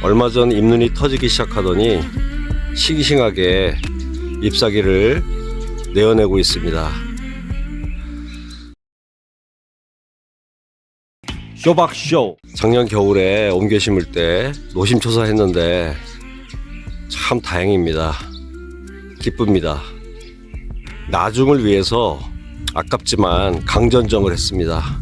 얼마 전 잎눈이 터지기 시작하더니 싱싱하게 잎사귀를 내어내고 있습니다. 쇼박쇼 작년 겨울에 옮겨 심을 때 노심초사 했는데 참 다행입니다. 기쁩니다. 나중을 위해서 아깝지만 강전정을 했습니다.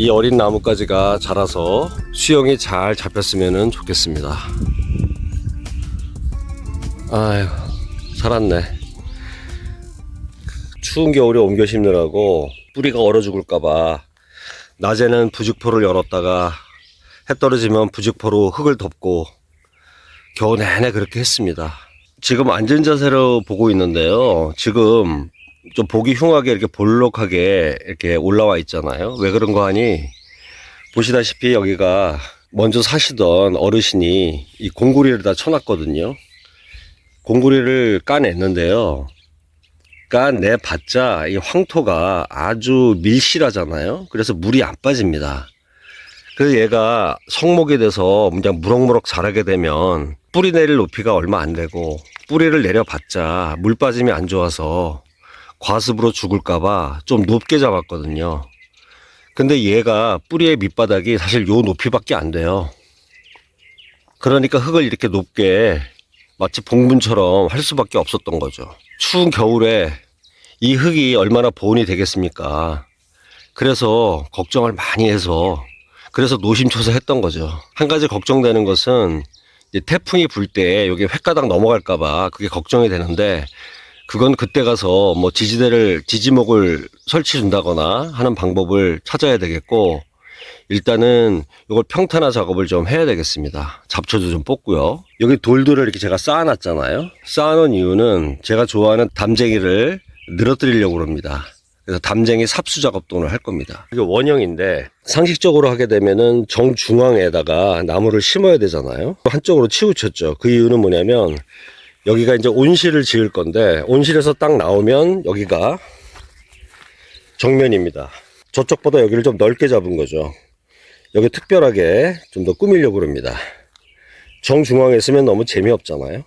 이 어린 나뭇가지가 자라서 수영이 잘 잡혔으면 좋겠습니다. 아휴, 살았네. 추운 겨울에 옮겨 심느라고 뿌리가 얼어 죽을까봐 낮에는 부직포를 열었다가 해 떨어지면 부직포로 흙을 덮고 겨우 내내 그렇게 했습니다. 지금 앉은 자세로 보고 있는데요. 지금 좀 보기 흉하게 이렇게 볼록하게 이렇게 올라와 있잖아요. 왜 그런 거 하니? 보시다시피 여기가 먼저 사시던 어르신이 이 공구리를 다 쳐놨거든요. 공구리를 까냈는데요. 까내 봤자 이 황토가 아주 밀실하잖아요. 그래서 물이 안 빠집니다. 그래서 얘가 성목이 돼서 그냥 무럭무럭 자라게 되면 뿌리 내릴 높이가 얼마 안 되고 뿌리를 내려봤자 물 빠짐이 안 좋아서 과습으로 죽을까봐 좀 높게 잡았거든요. 근데 얘가 뿌리의 밑바닥이 사실 요 높이밖에 안 돼요. 그러니까 흙을 이렇게 높게 마치 봉분처럼 할 수밖에 없었던 거죠. 추운 겨울에 이 흙이 얼마나 보온이 되겠습니까? 그래서 걱정을 많이 해서 그래서 노심초사 했던 거죠. 한 가지 걱정되는 것은 태풍이 불 때 여기 횟가닥 넘어갈까봐 그게 걱정이 되는데 그건 그때 가서 뭐 지지대를 지지목을 설치해 준다거나 하는 방법을 찾아야 되겠고 일단은 이걸 평탄화 작업을 좀 해야 되겠습니다. 잡초도 좀 뽑고요. 여기 돌들을 이렇게 제가 쌓아놨잖아요. 쌓아놓은 이유는 제가 좋아하는 담쟁이를 늘어뜨리려고 합니다. 그래서 담쟁이 삽수 작업도 오늘 할 겁니다. 이게 원형인데 상식적으로 하게 되면은 정중앙에다가 나무를 심어야 되잖아요. 한쪽으로 치우쳤죠. 그 이유는 뭐냐면 여기가 이제 온실을 지을 건데 온실에서 딱 나오면 여기가 정면입니다. 저쪽보다 여기를 좀 넓게 잡은 거죠. 여기 특별하게 좀 더 꾸미려고 합니다. 정중앙에 있으면 너무 재미없잖아요.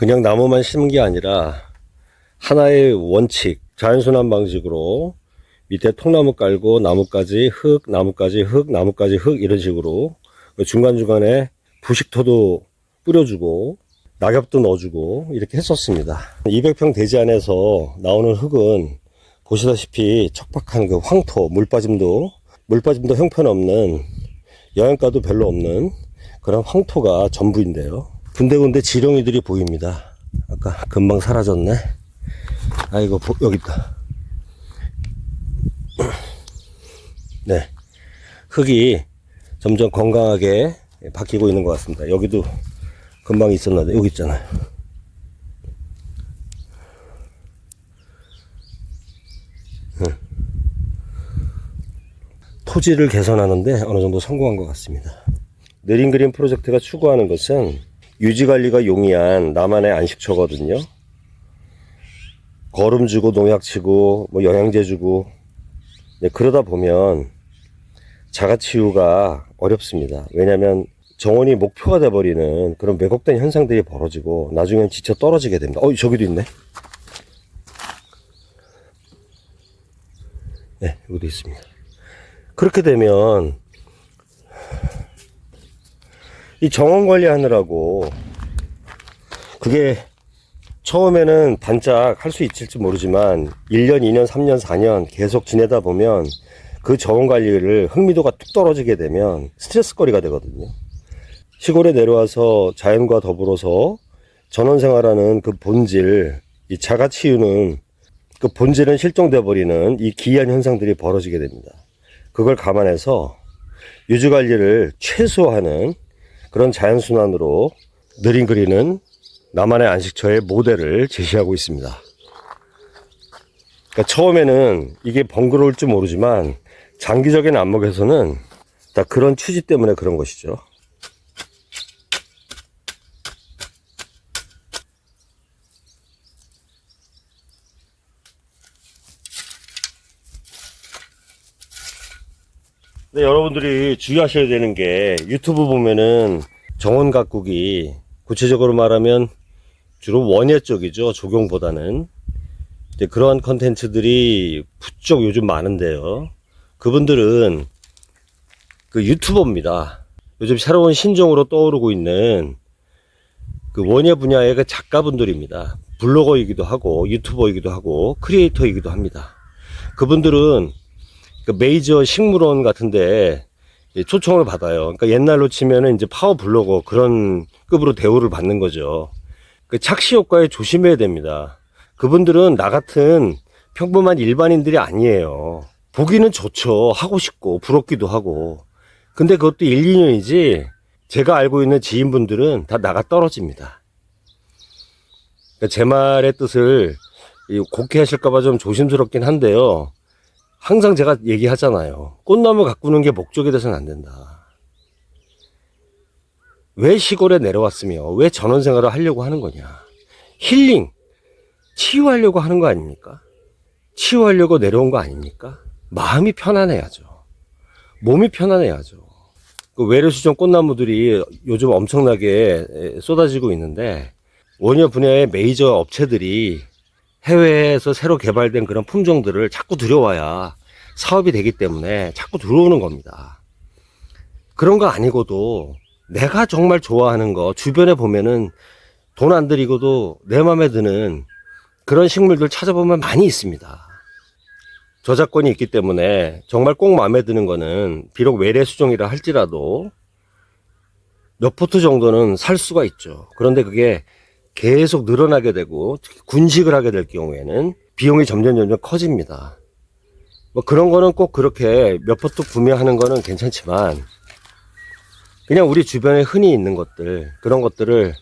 그냥 나무만 심은 게 아니라 하나의 원칙, 자연순환 방식으로 밑에 통나무 깔고 나무까지 흙, 나무까지 흙, 나무까지 흙 이런 식으로 그 중간중간에 부식토도 뿌려주고 낙엽도 넣어주고 이렇게 했었습니다. 200평 대지 안에서 나오는 흙은 보시다시피 척박한 그 황토, 물 빠짐도 물 빠짐도 형편없는 영양가도 별로 없는 그런 황토가 전부인데요. 군데군데 지렁이들이 보입니다. 아까 금방 사라졌네. 아이고 보- 여기 있다. 네, 흙이 점점 건강하게 바뀌고 있는 것 같습니다. 여기도 금방 있었는데 여기 있잖아요. 응. 토지를 개선하는데 어느 정도 성공한 것 같습니다. 느린 그림 프로젝트가 추구하는 것은 유지 관리가 용이한 나만의 안식처거든요. 거름 주고 농약 치고 뭐 영양제 주고 네, 그러다 보면 자가치유가 어렵습니다. 왜냐하면 정원이 목표가 돼버리는 그런 왜곡된 현상들이 벌어지고 나중엔 지쳐 떨어지게 됩니다. 어 저기도 있네. 네 여기도 있습니다. 그렇게 되면 이 정원 관리하느라고 그게 처음에는 반짝 할 수 있을지 모르지만 1년, 2년, 3년, 4년 계속 지내다 보면 그 정원 관리를 흥미도가 뚝 떨어지게 되면 스트레스거리가 되거든요. 시골에 내려와서 자연과 더불어서 전원 생활하는 그 본질, 이 자가 치유는 그 본질은 실종돼 버리는 이 기이한 현상들이 벌어지게 됩니다. 그걸 감안해서 유지 관리를 최소화하는 그런 자연순환으로 느린 그리는 나만의 안식처의 모델을 제시하고 있습니다. 그러니까 처음에는 이게 번거로울 줄 모르지만 장기적인 안목에서는 다 그런 취지 때문에 그런 것이죠. 근데 여러분들이 주의하셔야 되는 게 유튜브 보면은 정원 가꾸기 구체적으로 말하면 주로 원예 쪽이죠 조경보다는. 이제 그러한 컨텐츠들이 부쩍 요즘 많은데요. 그분들은 그 유튜버입니다. 요즘 새로운 신종으로 떠오르고 있는 그 원예 분야의 그 작가분들입니다. 블로거이기도 하고 유튜버이기도 하고 크리에이터이기도 합니다. 그분들은 그 메이저 식물원 같은데 이 초청을 받아요. 그러니까 옛날로 치면은 이제 파워 블로거 그런 급으로 대우를 받는 거죠. 그 착시 효과에 조심해야 됩니다. 그분들은 나 같은 평범한 일반인들이 아니에요. 보기는 좋죠. 하고 싶고 부럽기도 하고. 근데 그것도 1, 2년이지 제가 알고 있는 지인분들은 다 나가 떨어집니다. 그러니까 제 말의 뜻을 이 곡해 하실까봐 좀 조심스럽긴 한데요. 항상 제가 얘기하잖아요. 꽃나무 가꾸는 게 목적이 돼서는 안 된다. 왜 시골에 내려왔으며 왜 전원 생활을 하려고 하는 거냐. 힐링, 치유하려고 하는 거 아닙니까? 치유하려고 내려온 거 아닙니까? 마음이 편안해야죠. 몸이 편안해야죠. 그 외래수종 꽃나무들이 요즘 엄청나게 쏟아지고 있는데 원예 분야의 메이저 업체들이 해외에서 새로 개발된 그런 품종들을 자꾸 들여와야 사업이 되기 때문에 자꾸 들어오는 겁니다. 그런 거 아니고도 내가 정말 좋아하는 거 주변에 보면은 돈 안 들이고도 내 마음에 드는 그런 식물들 찾아보면 많이 있습니다. 저작권이 있기 때문에 정말 꼭 마음에 드는 거는 비록 외래 수종이라 할지라도 몇 포트 정도는 살 수가 있죠. 그런데 그게 계속 늘어나게 되고 군식을 하게 될 경우에는 비용이 점점 점점 커집니다. 뭐 그런 거는 꼭 그렇게 몇 포트 구매하는 거는 괜찮지만 그냥 우리 주변에 흔히 있는 것들 그런 것들을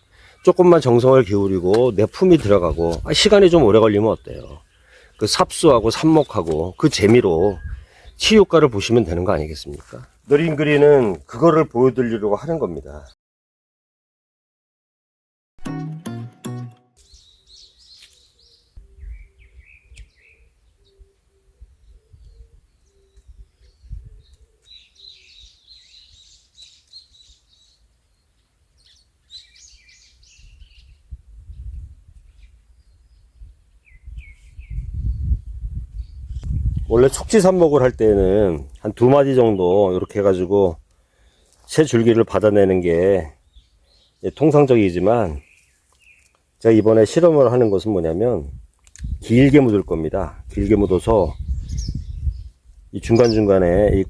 조금만 정성을 기울이고 내 품이 들어가고 아, 시간이 좀 오래 걸리면 어때요? 그 삽수하고 삽목하고 그 재미로 치유효과를 보시면 되는 거 아니겠습니까? 느린 그리는 그거를 보여드리려고 하는 겁니다. 원래 촉지 삽목을 할 때는 한 두 마디 정도 이렇게 해가지고 새 줄기를 받아내는 게 통상적이지만 제가 이번에 실험을 하는 것은 뭐냐면 길게 묻을 겁니다. 길게 묻어서 이 중간중간에 이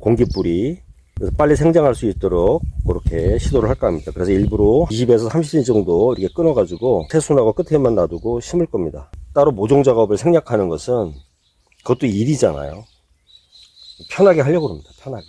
그래서 빨리 생장할 수 있도록 그렇게 시도를 할까 합니다. 그래서 일부러 20에서 30cm 정도 이렇게 끊어가지고 태순하고 끝에만 놔두고 심을 겁니다. 따로 모종 작업을 생략하는 것은 그것도 일이잖아요. 편하게 하려고 합니다. 편하게.